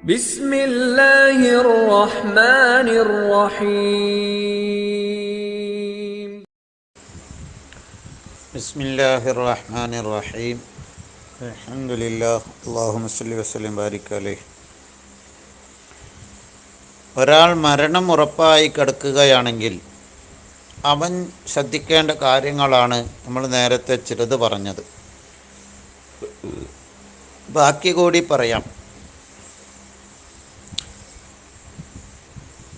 بسم الله الرحمن الرحيم بسم الله الرحمن الرحيم الحمد لله اللهم صل وسلم ബാരിക് അലൈഹി ഒരാൾ മരണം ഉറപ്പായി കിടക്കുകയാണെങ്കിൽ അവൻ ശ്രദ്ധിക്കേണ്ട കാര്യങ്ങളാണ് നമ്മൾ നേരത്തെ ചിലത് പറഞ്ഞത് ബാക്കി കൂടി പറയാം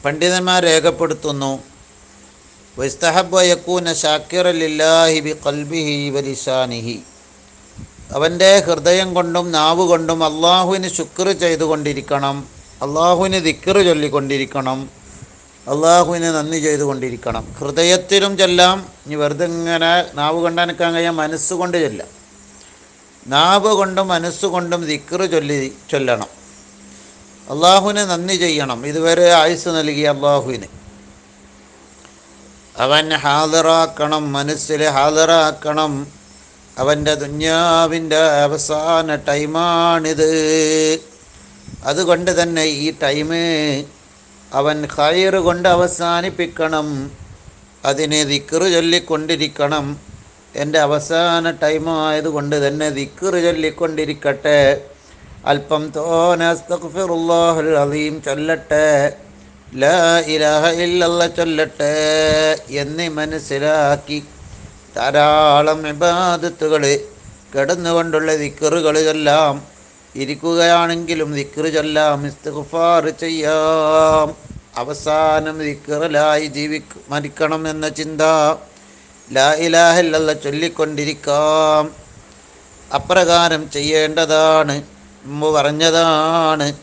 പണ്ഡിതന്മാർ രേഖപ്പെടുത്തുന്നു. വസ്തഹബ് യക്കൂന ബി കൽബിഹി വലിസാനിഹി അവന്റെ ഹൃദയം കൊണ്ടും നാവ് കൊണ്ടും അള്ളാഹുവിന് ശുക്ർ ചെയ്തുകൊണ്ടിരിക്കണം. അള്ളാഹുവിന് ദിക്കറ് ചൊല്ലിക്കൊണ്ടിരിക്കണം. അള്ളാഹുവിന് നന്ദി ചെയ്തുകൊണ്ടിരിക്കണം. ഹൃദയത്തിലും ചെല്ലാം ഇനി വെറുതെ ഇങ്ങനെ നാവ് കൊണ്ടനക്കാൻ കഴിയാൻ മനസ്സുകൊണ്ട് ചെല്ലാം. നാവ് കൊണ്ടും മനസ്സുകൊണ്ടും ദിക്കറ് ചൊല്ലി ചൊല്ലണം. അള്ളാഹുവിന് നന്ദി ചെയ്യണം. ഇതുവരെ ആയുസ് നൽകിയ അള്ളാഹുവിന്. അവൻ ഹാജറാക്കണം മനസ്സിൽ ഹാജറാക്കണം അവന്റെ ദുന്യാവിന്റെ അവസാന ടൈമാണിത്. അതുകൊണ്ട് തന്നെ ഈ ടൈം അവൻ ഹയറ് കൊണ്ട് അവസാനിപ്പിക്കണം. അതിനെ ദിക്കറ് ചൊല്ലിക്കൊണ്ടിരിക്കണം. എന്റെ അവസാന ടൈമായതുകൊണ്ട് തന്നെ ദിക്കറ് ചൊല്ലിക്കൊണ്ടിരിക്കട്ടെ. അല്പം തോനീം ചൊല്ലട്ടെ. ലാ ഇലാഹ ചൊല്ലട്ടെ എന്ന് മനസ്സിലാക്കി ധാരാളം വിവാദത്തുകൾ കിടന്നുകൊണ്ടുള്ള ദിക്കറുകൾ ചൊല്ലാം ഇരിക്കുകയാണെങ്കിലും ദിക്കറ് ചൊല്ലാം ഇസ്തുഫാർ ചെയ്യാം. അവസാനം ദിക്കറിലായി ജീവിക്ക മരിക്കണം എന്ന ചിന്ത ലാ ചൊല്ലിക്കൊണ്ടിരിക്കാം. അപ്രകാരം ചെയ്യേണ്ടതാണ്. മുമ്പ് പറഞ്ഞതാണ്.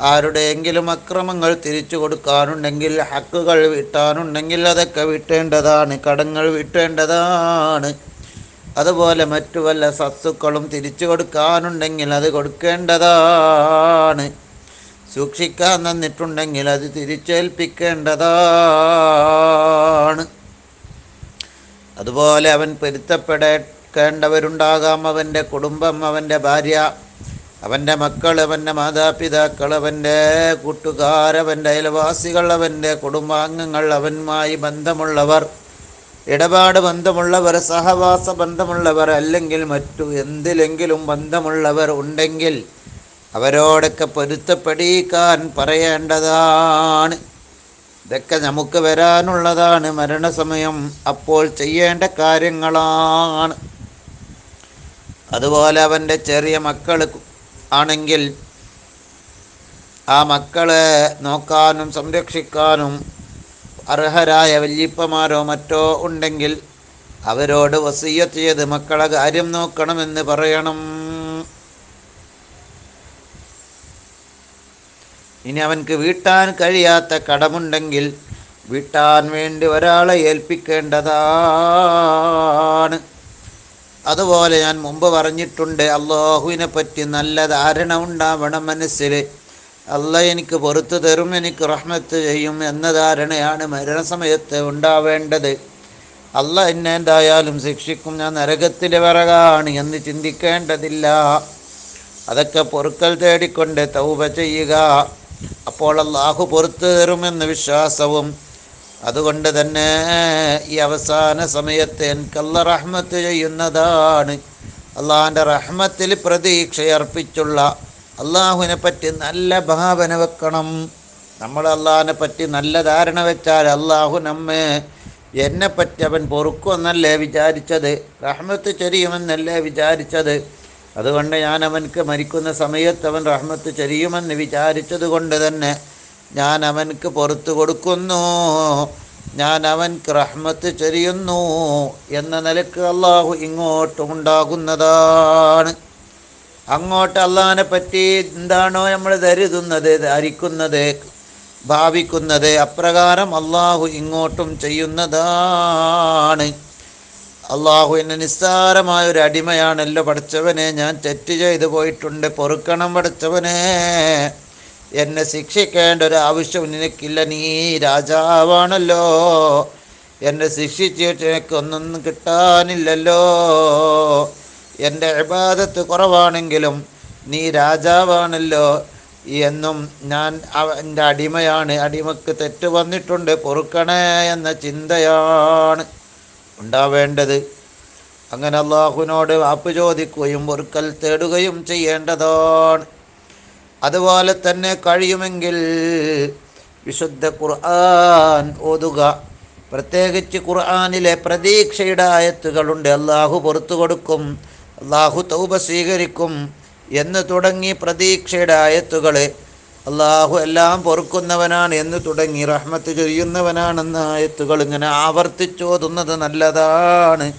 ആരുടെയെങ്കിലും അക്രമങ്ങൾ തിരിച്ചു കൊടുക്കാനുണ്ടെങ്കിൽ ഹക്കുകൾ വിട്ടാനുണ്ടെങ്കിൽ അതൊക്കെ വിട്ടേണ്ടതാണ് കടങ്ങൾ വിട്ടേണ്ടതാണ്. അതുപോലെ മറ്റു വല്ല സത്തുക്കളും തിരിച്ചു കൊടുക്കാനുണ്ടെങ്കിൽ അത് കൊടുക്കേണ്ടതാണ്. സൂക്ഷിക്കാൻ തന്നിട്ടുണ്ടെങ്കിൽ അത് തിരിച്ചേൽപ്പിക്കേണ്ടതാണ്. അതുപോലെ അവൻ പൊരുത്തപ്പെടേണ്ടവരുണ്ടാകാം. അവന്റെ കുടുംബം അവന്റെ ഭാര്യ അവന്റെ മക്കൾ അവന്റെ മാതാപിതാക്കൾ അവന്റെ കൂട്ടുകാർ അവന്റെ അയൽവാസികൾ അവന്റെ കുടുംബാംഗങ്ങൾ അവന്മായി ബന്ധമുള്ളവർ ഇടപാട് ബന്ധമുള്ളവർ സഹവാസ ബന്ധമുള്ളവർ അല്ലെങ്കിൽ മറ്റു എന്തിലെങ്കിലും ബന്ധമുള്ളവർ ഉണ്ടെങ്കിൽ അവരോടൊക്കെ പൊരുത്തപ്പെടിക്കാൻ പറയേണ്ടതാണ്. ഇതൊക്കെ നമുക്ക് വരാനുള്ളതാണ്. മരണസമയം അപ്പോൾ ചെയ്യേണ്ട കാര്യങ്ങളാണ്. അതുപോലെ അവന്റെ ചെറിയ മക്കൾ ആണെങ്കിൽ ആ മക്കളെ നോക്കാനും സംരക്ഷിക്കാനും അർഹരായ വല്യപ്പമാരോ മറ്റോ ഉണ്ടെങ്കിൽ അവരോട് വസീയത്ത് ചെയ്ത് മക്കളെ കാര്യം നോക്കണമെന്ന് പറയണം. ഇനി അവൻക്ക് വീട്ടാൻ കഴിയാത്ത കടമുണ്ടെങ്കിൽ വീട്ടാൻ വേണ്ടി ഒരാളെ ഏൽപ്പിക്കേണ്ടതാണ്. അതുപോലെ ഞാൻ മുമ്പ് പറഞ്ഞിട്ടുണ്ട് അള്ളാഹുവിനെ പറ്റി നല്ല ധാരണ ഉണ്ടാവണം മനസ്സിൽ അല്ല എനിക്ക് പുറത്തു തരും എനിക്ക് റഹ്മത്ത് ചെയ്യും എന്ന ധാരണയാണ് മരണസമയത്ത് ഉണ്ടാവേണ്ടത്. അല്ല എന്നെ എന്തായാലും ശിക്ഷിക്കും ഞാൻ നരകത്തിൽ വിറകാണ് എന്ന് ചിന്തിക്കേണ്ടതില്ല. അതൊക്കെ പൊറുക്കൽ തേടിക്കൊണ്ട് തൗപ ചെയ്യുക. അപ്പോൾ അള്ളാഹു പുറത്തു തരുമെന്ന വിശ്വാസവും അതുകൊണ്ട് തന്നെ ഈ അവസാന സമയത്ത് എനിക്കല്ല റഹ്മത്ത് ചെയ്യുന്നതാണ്. അള്ളാഹാന്റെ റഹ്മത്തിൽ പ്രതീക്ഷയർപ്പിച്ചുള്ള അള്ളാഹുവിനെ പറ്റി നല്ല ഭാവന വെക്കണം. നമ്മൾ അള്ളാഹിനെ പറ്റി നല്ല ധാരണ വെച്ചാൽ അള്ളാഹു നമ്മെ എന്നെ പറ്റി അവൻ പൊറുക്കുമെന്നല്ലേ വിചാരിച്ചത്? റഹ്മത്ത് ചെരിയുമെന്നല്ലേ വിചാരിച്ചത്? അതുകൊണ്ട് ഞാൻ അവനക്ക് മരിക്കുന്ന സമയത്ത് അവൻ റഹ്മത്ത് ചെരിയുമെന്ന് വിചാരിച്ചത് കൊണ്ട് തന്നെ ഞാൻ അവൻക്ക് പുറത്തു കൊടുക്കുന്നു. ഞാൻ അവൻക്ക് റഹ്മത്ത് ചൊരിയുന്നു എന്ന നിലയ്ക്ക് അള്ളാഹു ഇങ്ങോട്ടും ഉണ്ടാകുന്നതാണ് അങ്ങോട്ട് അള്ളാഹിനെ പറ്റി എന്താണോ നമ്മൾ ധരുതുന്നത് ധരിക്കുന്നത് ഭാവിക്കുന്നത് അപ്രകാരം അള്ളാഹു ഇങ്ങോട്ടും ചെയ്യുന്നതാണ്. അള്ളാഹു എന്നെ നിസ്സാരമായ ഒരു അടിമയാണല്ലോ പഠിച്ചവനെ. ഞാൻ തെറ്റ് ചെയ്തു പോയിട്ടുണ്ട് പൊറുക്കണം പഠിച്ചവനെ. എന്നെ ശിക്ഷിക്കേണ്ട ഒരു ആവശ്യം നിനക്കില്ല. നീ രാജാവാണല്ലോ. എന്നെ ശിക്ഷിച്ചിട്ട് എനിക്കൊന്നും കിട്ടാനില്ലല്ലോ. എന്റെ ഇബാദത്ത് കുറവാണെങ്കിലും നീ രാജാവാണല്ലോ എന്നും ഞാൻ എന്റെ അടിമയാണ്. അടിമക്ക് തെറ്റ് വന്നിട്ടുണ്ട്. പൊറുക്കണേ എന്ന ചിന്തയാണ് ഉണ്ടാവേണ്ടത്. അങ്ങനെ അള്ളാഹുവിനോട് വാപ്പ് ചോദിക്കുകയും പൊറുക്കൽ തേടുകയും ചെയ്യേണ്ടതാണ്. അതുപോലെ തന്നെ കഴിയുമെങ്കിൽ വിശുദ്ധ ഖുർആൻ ഓതുക. പ്രത്യേകിച്ച് ഖുർആാനിലെ പ്രതീക്ഷയുടെ ആയത്തുകളുണ്ട്. അള്ളാഹു പുറത്തു കൊടുക്കും അള്ളാഹു തൗബ സ്വീകരിക്കും എന്ന് തുടങ്ങി പ്രതീക്ഷയുടെ ആയത്തുകൾ അള്ളാഹു എല്ലാം പൊറുക്കുന്നവനാണ് എന്ന് തുടങ്ങി റഹ്മത്ത് ചൊരിയുന്നവനാണെന്ന ആയത്തുകൾ ഇങ്ങനെ ആവർത്തിച്ചോതുന്നത് നല്ലതാണ്.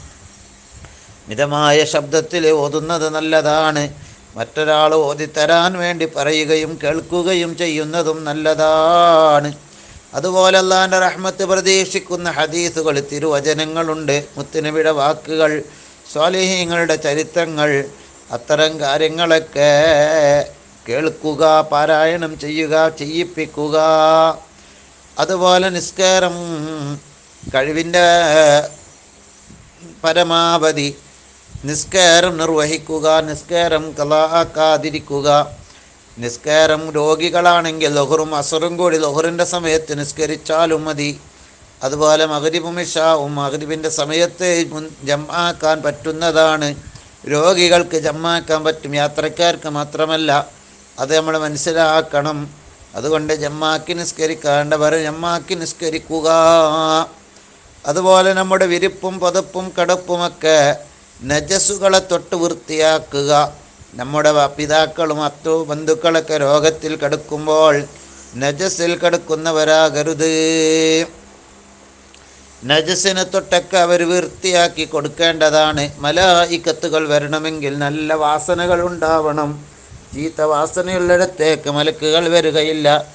മിതമായ ശബ്ദത്തിൽ ഓതുന്നത് നല്ലതാണ്. മറ്റൊരാൾ ഓതിത്തരാൻ വേണ്ടി പറയുകയും കേൾക്കുകയും ചെയ്യുന്നതും നല്ലതാണ്. അതുപോലെ അല്ലാന്റെ റഹ്മത്ത് പ്രതീക്ഷിക്കുന്ന ഹദീസുകൾ തിരുവചനങ്ങളുണ്ട് മുത്തിനുവിടെ വാക്കുകൾ സ്വാലിഹീങ്ങളുടെ ചരിത്രങ്ങൾ അത്തരം കാര്യങ്ങളൊക്കെ കേൾക്കുക പാരായണം ചെയ്യുക ചെയ്യിപ്പിക്കുക. അതുപോലെ നിസ്കാരം കഴിവിന്റെ പരമാവധി നിസ്കാരം നിർവഹിക്കുക നിസ്കാരം കലാക്കാതിരിക്കുക നിസ്കാരം രോഗികളാണെങ്കിൽ ലഹുറും അസറും കൂടി ലഹുറിന്റെ സമയത്ത് നിസ്കരിച്ചാലും മതി. അതുപോലെ മകരിബും ഇഷാവും മകരിബിന്റെ സമയത്ത് മുൻ ജമ്മാക്കാൻ പറ്റുന്നതാണ്. രോഗികൾക്ക് ജമാക്കാൻ പറ്റും യാത്രക്കാർക്ക് മാത്രമല്ല. അത് നമ്മൾ മനസ്സിലാക്കണം. അതുകൊണ്ട് ജമ്മാക്കി നിസ്കരിക്കേണ്ടവർ ജമ്മാക്കി നിസ്കരിക്കുക. അതുപോലെ നമ്മുടെ വിരിപ്പും പതപ്പും കടപ്പുമൊക്കെ നജസ്സുകളെ തൊട്ട് വൃത്തിയാക്കുക. നമ്മുടെ പിതാക്കളും അത്തു ബന്ധുക്കളൊക്കെ രോഗത്തിൽ കിടക്കുമ്പോൾ നജസ്സിൽ കിടക്കുന്നവരാകരുത്. നജസ്സിനെ തൊട്ടൊക്കെ അവർ വൃത്തിയാക്കി കൊടുക്കേണ്ടതാണ്. മലായിക്കത്തുകൾ വരണമെങ്കിൽ നല്ല വാസനകൾ ഉണ്ടാവണം. ചീത്ത വാസനയുള്ളിടത്തേക്ക് മലക്കുകൾ വരികയില്ല.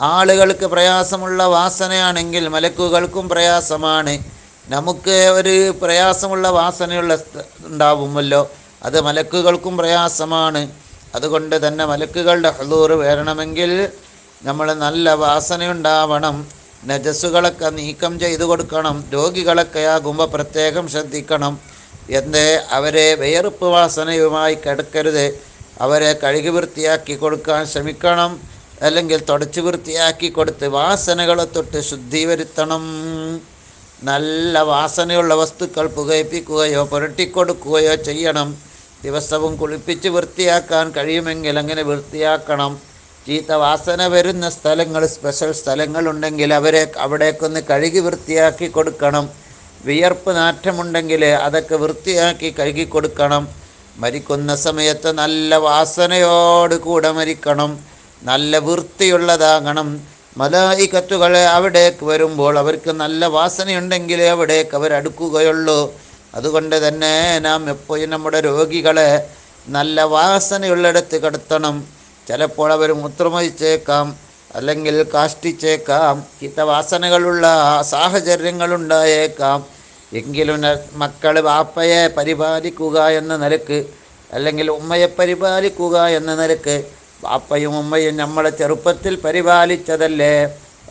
ആളുകൾക്ക് പ്രയാസമുള്ള വാസനയാണെങ്കിൽ മലക്കുകൾക്കും പ്രയാസമാണ്. നമുക്ക് ഒരു പ്രയാസമുള്ള വാസനയുള്ള ഉണ്ടാവുമല്ലോ. അത് മലക്കുകൾക്കും പ്രയാസമാണ്. അതുകൊണ്ട് തന്നെ മലക്കുകളുടെ ഹലൂറ് വരണമെങ്കിൽ നമ്മൾ നല്ല വാസനയുണ്ടാവണം. നജസ്സുകളൊക്കെ നീക്കം ചെയ്തു കൊടുക്കണം. രോഗികളൊക്കെ ആകുമ്പോൾ പ്രത്യേകം ശ്രദ്ധിക്കണം. എന്ത് അവരെ വിയർപ്പ് വാസനയുമായി കിടക്കരുത്. അവരെ കഴുകി വൃത്തിയാക്കി കൊടുക്കാൻ ശ്രമിക്കണം. അല്ലെങ്കിൽ തുടച്ചു വൃത്തിയാക്കി കൊടുത്ത് വാസനകളെ തൊട്ട് ശുദ്ധി വരുത്തണം നല്ല വാസനയുള്ള വസ്തുക്കൾ പുകയിപ്പിക്കുകയോ പുരട്ടിക്കൊടുക്കുകയോ ചെയ്യണം. ദിവസവും കുളിപ്പിച്ച് വൃത്തിയാക്കാൻ കഴിയുമെങ്കിൽ അങ്ങനെ വൃത്തിയാക്കണം. ചീത്ത വാസന വരുന്ന സ്ഥലങ്ങൾ സ്പെഷ്യൽ സ്ഥലങ്ങളുണ്ടെങ്കിൽ അവരെ അവിടേക്കൊന്ന് കഴുകി വൃത്തിയാക്കി കൊടുക്കണം. വിയർപ്പ് നാറ്റമുണ്ടെങ്കിൽ അതൊക്കെ വൃത്തിയാക്കി കഴുകി കൊടുക്കണം. മരിക്കുന്ന സമയത്ത് നല്ല വാസനയോടുകൂടെ മരിക്കണം. നല്ല വൃത്തിയുള്ളതാകണം. മലായിക്കത്തുകൾ അവിടേക്ക് വരുമ്പോൾ അവർക്ക് നല്ല വാസനയുണ്ടെങ്കിലേ അവിടേക്ക് അവർ അടുക്കുകയുള്ളൂ അതുകൊണ്ട് തന്നെ നാം എപ്പോഴും നമ്മുടെ രോഗികളെ നല്ല വാസനയുള്ളിടത്ത് കിടത്തണം. ചിലപ്പോൾ അവർ മൂത്രമൊഴിച്ചേക്കാം അല്ലെങ്കിൽ കാഷ്ടിച്ചേക്കാം ഹിതവാസനകളുള്ള സാഹചര്യങ്ങളുണ്ടായേക്കാം. എങ്കിലും മക്കൾ വാപ്പയെ പരിപാലിക്കുക എന്ന നിലയ്ക്ക് അല്ലെങ്കിൽ ഉമ്മയെ പരിപാലിക്കുക എന്ന നിലയ്ക്ക് വാപ്പയും ഉമ്മയും നമ്മളെ ചെറുപ്പത്തിൽ പരിപാലിച്ചതല്ലേ?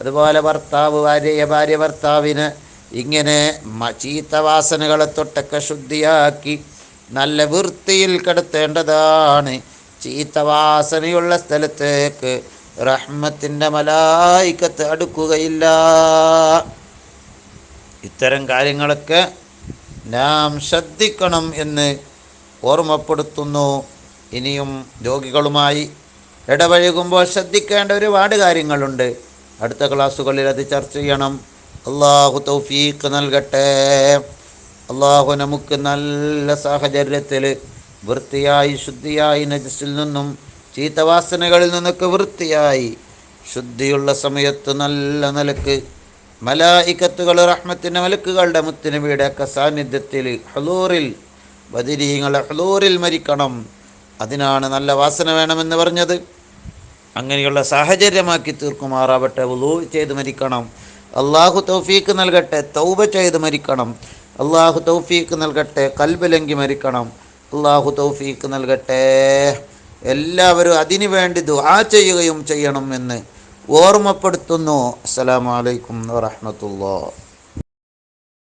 അതുപോലെ ഭർത്താവ് ഭാര്യയെ ഭാര്യ ഭർത്താവിന് ഇങ്ങനെ ചീത്തവാസനകളെ ചീത്ത വാസനകളെ തൊട്ടൊക്കെ ശുദ്ധിയാക്കി നല്ല വൃത്തിയിൽ കിടത്തേണ്ടതാണ്. ചീത്ത വാസനയുള്ള സ്ഥലത്തേക്ക് റഹ്മത്തിന്റെ മലായിക്കത്ത് അടുക്കുകയില്ല. ഇത്തരം കാര്യങ്ങളൊക്കെ നാം ശ്രദ്ധിക്കണം എന്ന് ഓർമ്മപ്പെടുത്തുന്നു. ഇനിയും രോഗികളുമായി ഇടപഴകുമ്പോൾ ശ്രദ്ധിക്കേണ്ട ഒരുപാട് കാര്യങ്ങളുണ്ട്. അടുത്ത ക്ലാസ്സുകളിൽ അത് ചർച്ച ചെയ്യണം. അള്ളാഹു തൗഫീഖ് നൽകട്ടെ. അള്ളാഹു നമുക്ക് നല്ല സാഹചര്യത്തിൽ വൃത്തിയായി ശുദ്ധിയായി നജസിൽ നിന്നും ചീത്തവാസനകളിൽ നിന്നൊക്കെ വൃത്തിയായി ശുദ്ധിയുള്ള സമയത്ത് നല്ല നിലയ്ക്ക് മലായിക്കത്തുകൾ റഹ്മത്തിന്റെ മലക്കുകളുടെ മുത്തിനബിയുടെ ഒക്കെ സാന്നിധ്യത്തിൽ ഹലൂറിൽ ബദിരീങ്ങളെ ഹലൂറിൽ മരിക്കണം. അതിനാണ് നല്ല വാസന വേണമെന്ന് പറഞ്ഞത്. അങ്ങനെയുള്ള സാഹചര്യമാക്കി തീർക്കുമാറാവട്ടെ. വുളൂ ചെയ്ത് മരിക്കണം. അള്ളാഹു തൗഫീക്ക് നൽകട്ടെ. തൗബ ചെയ്ത് മരിക്കണം. അള്ളാഹു തൗഫീക്ക് നൽകട്ടെ. കൽബിലെങ്കി മരിക്കണം. അള്ളാഹു തൗഫീക്ക് നൽകട്ടെ. എല്ലാവരും അതിനു വേണ്ടി ദുആ ചെയ്യുകയും ചെയ്യണം എന്ന് ഓർമ്മപ്പെടുത്തുന്നു. അസ്സലാമലൈക്കും അലൈക്കും വറഹ്മത്തുള്ളാഹി.